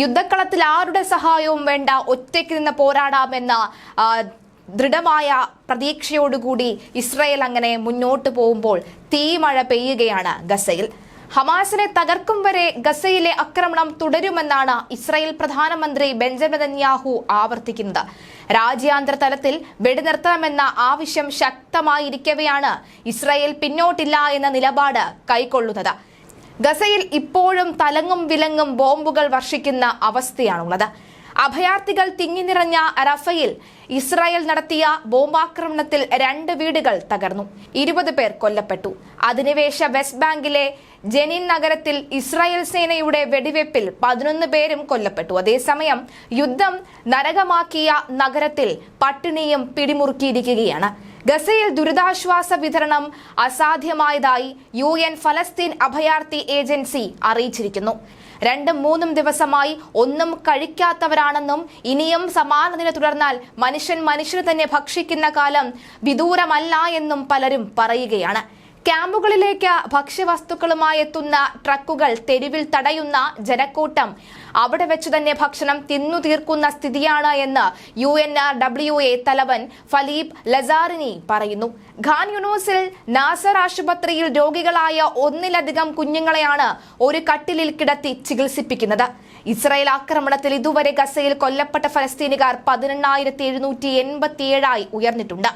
യുദ്ധക്കളത്തിൽ ആരുടെ സഹായവും വേണ്ട ഒറ്റയ്ക്ക് നിന്ന് പോരാടാമെന്ന ദൃഢമായ പ്രതീക്ഷയോടുകൂടി ഇസ്രയേൽ അങ്ങനെ മുന്നോട്ട് പോകുമ്പോൾ തീമഴ പെയ്യുകയാണ് ഗസയിൽ. ഹമാസിനെ തകർക്കും വരെ ഗസയിലെ ആക്രമണം തുടരുമെന്നാണ് ഇസ്രായേൽ പ്രധാനമന്ത്രി ബെഞ്ചമിൻ നെതന്യാഹു ആവർത്തിക്കുന്നത്. രാജ്യാന്തര തലത്തിൽ വെടിനിർത്തണമെന്ന ആവശ്യം ശക്തമായിരിക്കവെയാണ് ഇസ്രായേൽ പിന്നോട്ടില്ല എന്ന നിലപാട് കൈക്കൊള്ളുന്നത്. ഗസയിൽ ഇപ്പോഴും തലങ്ങും വിലങ്ങും ബോംബുകൾ വർഷിക്കുന്ന അവസ്ഥയാണുള്ളത്. അഭയാർത്ഥികൾ തിങ്ങി നിറഞ്ഞ റഫയിൽ ഇസ്രായേൽ നടത്തിയ ബോംബാക്രമണത്തിൽ രണ്ട് വീടുകൾ തകർന്നു. ഇരുപത് പേർ കൊല്ലപ്പെട്ടു. അധിനിവേശ വെസ്റ്റ് ബാങ്കിലെ ജനീൻ നഗരത്തിൽ ഇസ്രായേൽ സേനയുടെ വെടിവെപ്പിൽ പതിനൊന്ന് പേരും കൊല്ലപ്പെട്ടു. അതേസമയം യുദ്ധം നരകമാക്കിയ നഗരത്തിൽ പട്ടിണിയും പിടിമുറുക്കിയിരിക്കുകയാണ്. ഗസയിൽ ദുരിതാശ്വാസ വിതരണം അസാധ്യമായതായി യു എൻ ഫലസ്തീൻ അഭയാർത്ഥി ഏജൻസി അറിയിച്ചിരിക്കുന്നു. രണ്ടും മൂന്നും ദിവസമായി ഒന്നും കഴിക്കാത്തവരാണെന്നും ഇനിയും സമാനതിനെ തുടർന്നാൽ മനുഷ്യൻ മനുഷ്യന് തന്നെ ഭക്ഷിക്കുന്ന കാലം വിദൂരമല്ല എന്നും പലരും പറയുകയാണ്. ക്യാമ്പുകളിലേക്ക് ഭക്ഷ്യവസ്തുക്കളുമായി എത്തുന്ന ട്രക്കുകൾ തെരുവിൽ തടയുന്ന ജനക്കൂട്ടം. അവിടെ വെച്ച് തന്നെ ഭക്ഷണം തിന്നു തീർക്കുന്ന സ്ഥിതിയാണ് എന്ന് U N R W A തലവൻ ഫലീബ് ലസാറിനി പറയുന്നു. ഖാൻ യുനൂസിൽ നാസർ ആശുപത്രിയിൽ രോഗികളായ ഒന്നിലധികം കുഞ്ഞുങ്ങളെയാണ് ഒരു കട്ടിലിൽ കിടത്തി ചികിത്സിപ്പിക്കുന്നത്. ഇസ്രായേൽ ആക്രമണത്തിൽ ഇതുവരെ ഗസയിൽ കൊല്ലപ്പെട്ട ഫലസ്തീനുകാർ പതിനെണ്ണായിരത്തി എഴുന്നൂറ്റി എൺപത്തിയേഴായി ഉയർന്നിട്ടുണ്ട്.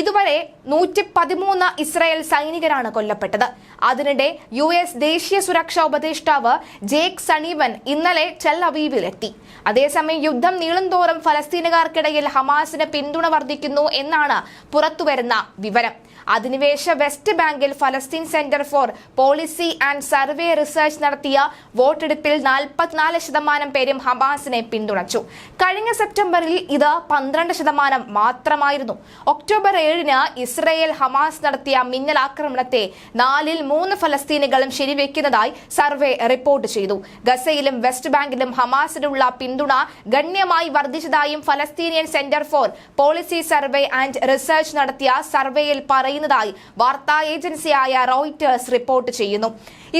ഇതുവരെ നൂറ്റി പതിമൂന്ന് ഇസ്രായേൽ സൈനികരാണ് കൊല്ലപ്പെട്ടത്. അതിനിടെ യു എസ് ദേശീയ സുരക്ഷാ ഉപദേഷ്ടാവ് ജേക്ക് സണീവൻ ഇന്നലെ അവീവിലെത്തി. അതേസമയം യുദ്ധം നീളുംതോറും ഫലസ്തീനുകാർക്കിടയിൽ ഹമാസിന് പിന്തുണ വർദ്ധിക്കുന്നു എന്നാണ് പുറത്തുവരുന്ന വിവരം. അധിനിവേശ വെസ്റ്റ് ബാങ്കിൽ ഫലസ്തീൻ Centre for Policy and Survey Research നടത്തിയ വോട്ടെടുപ്പിൽ നാൽപ്പത്തിനാല് ശതമാനം പേരും ഹമാസിനെ പിന്തുണച്ചു. കഴിഞ്ഞ സെപ്റ്റംബറിൽ ഇത് പന്ത്രണ്ട് ശതമാനം മാത്രമായിരുന്നു. ഒക്ടോബർ ഏഴിന് ഇസ്രയേൽ ഹമാസ് നടത്തിയ മിന്നൽ ആക്രമണത്തെ നാലിൽ മൂന്ന് ഫലസ്തീനുകളും ശരിവെക്കുന്നതായി സർവേ റിപ്പോർട്ട് ചെയ്തു. ഗസയിലും വെസ്റ്റ് ബാങ്കിലും ഹമാസിനുള്ള പിന്തുണ ഗണ്യമായി വർദ്ധിച്ചതായും Palestinian Centre for Policy Survey and Research നടത്തിയ സർവേയിൽ പറയുന്നതായി വാർത്താ ഏജൻസിയായ റോയിറ്റേഴ്സ് റിപ്പോർട്ട് ചെയ്യുന്നു.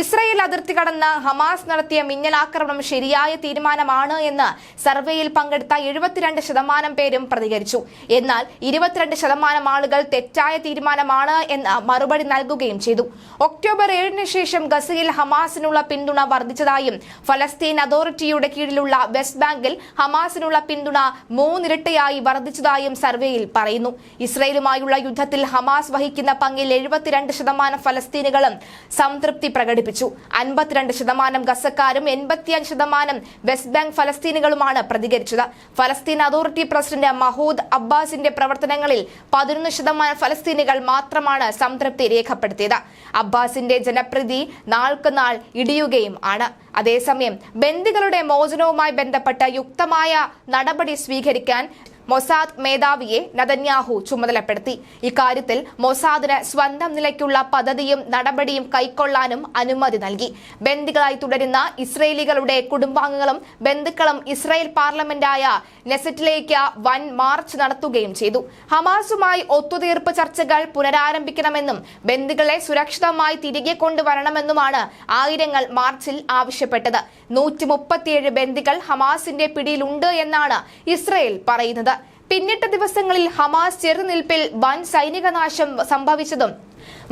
ഇസ്രയേൽ അതിർത്തി കടന്ന് ഹമാസ് നടത്തിയ മിന്നലാക്രമണം ശരിയായ തീരുമാനമാണ് എന്ന് സർവേയിൽ പങ്കെടുത്ത എഴുപത്തിരണ്ട് ശതമാനം പേരും പ്രതികരിച്ചു. എന്നാൽ ഇരുപത്തിരണ്ട് ശതമാനം ആളുകൾ തെറ്റായ തീരുമാനമാണ് എന്ന് മറുപടി നൽകുകയും ചെയ്തു. ഒക്ടോബർ ഏഴിന് ശേഷം ഗസയിൽ ഹമാസിനുള്ള പിന്തുണ വർദ്ധിച്ചതായും ഫലസ്തീൻ അതോറിറ്റിയുടെ കീഴിലുള്ള വെസ്റ്റ് ബാങ്കിൽ ഹമാസിനുള്ള പിന്തുണ മൂന്നിരട്ടയായി വർദ്ധിച്ചതായും സർവേയിൽ പറയുന്നു. ഇസ്രയേലുമായുള്ള യുദ്ധത്തിൽ ഹമാസ് വഹിക്കുന്ന പങ്കിൽ എഴുപത്തിരണ്ട് ശതമാനം ഫലസ്തീനുകളും സംതൃപ്തി പ്രകടിപ്പിച്ചു. അൻപത്തിരണ്ട് ശതമാനം ഗസക്കാരും എൺപത്തിയഞ്ച് ശതമാനം വെസ്റ്റ് ബാങ്ക് ഫലസ്തീനുകളുമാണ് പ്രതികരിച്ചത്. ഫലസ്തീൻ അതോറിറ്റി പ്രസിഡന്റ് മഹൂദ് അബ്ബാസിന്റെ പ്രവർത്തനങ്ങളിൽ പതിനൊന്ന് ശതമാനം ഫലസ്തീനികൾ മാത്രമാണ് സംതൃപ്തി രേഖപ്പെടുത്തിയത്. അബ്ബാസിന്റെ ജനപ്രീതി നാൾക്ക് നാൾ ഇടിയുകയും ആണ്. അതേസമയം ബന്ദികളുടെ മോചനവുമായി ബന്ധപ്പെട്ട യുക്തമായ നടപടി സ്വീകരിക്കാൻ മൊസാദ് മേധാവിയെ നതന്യാഹു ചുമതലപ്പെടുത്തി. ഇക്കാര്യത്തിൽ മൊസാദിന് സ്വന്തം നിലയ്ക്കുള്ള പദ്ധതിയും നടപടിയും കൈക്കൊള്ളാനും അനുമതി നൽകി. ബന്ദികളായി തുടരുന്ന ഇസ്രയേലികളുടെ കുടുംബാംഗങ്ങളും ബന്ധുക്കളും ഇസ്രയേൽ പാർലമെന്റായ നെസറ്റിലേക്ക് വൻ മാർച്ച് നടത്തുകയും ചെയ്തു. ഹമാസുമായി ഒത്തുതീർപ്പ് ചർച്ചകൾ പുനരാരംഭിക്കണമെന്നും ബന്ദികളെ സുരക്ഷിതമായി തിരികെ കൊണ്ടുവരണമെന്നുമാണ് ആയിരങ്ങൾ മാർച്ചിൽ ആവശ്യപ്പെട്ടത്. നൂറ്റി മുപ്പത്തിയേഴ് ബന്ദികൾ ഹമാസിന്റെ പിടിയിലുണ്ട് എന്നാണ് ഇസ്രയേൽ പറയുന്നത്. പിന്നിട്ട ദിവസങ്ങളിൽ ഹമാസ് ചെറുനിൽപ്പിൽ വൻ സൈനിക നാശം സംഭവിച്ചതും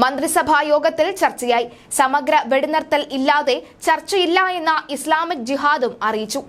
മന്ത്രിസഭാ യോഗത്തിൽ ചർച്ചയായി. സമഗ്ര വെടിനിർത്തൽ ഇല്ലാതെ ചർച്ചയില്ല എന്ന ഇസ്ലാമിക് ജിഹാദും അറിയിച്ചു.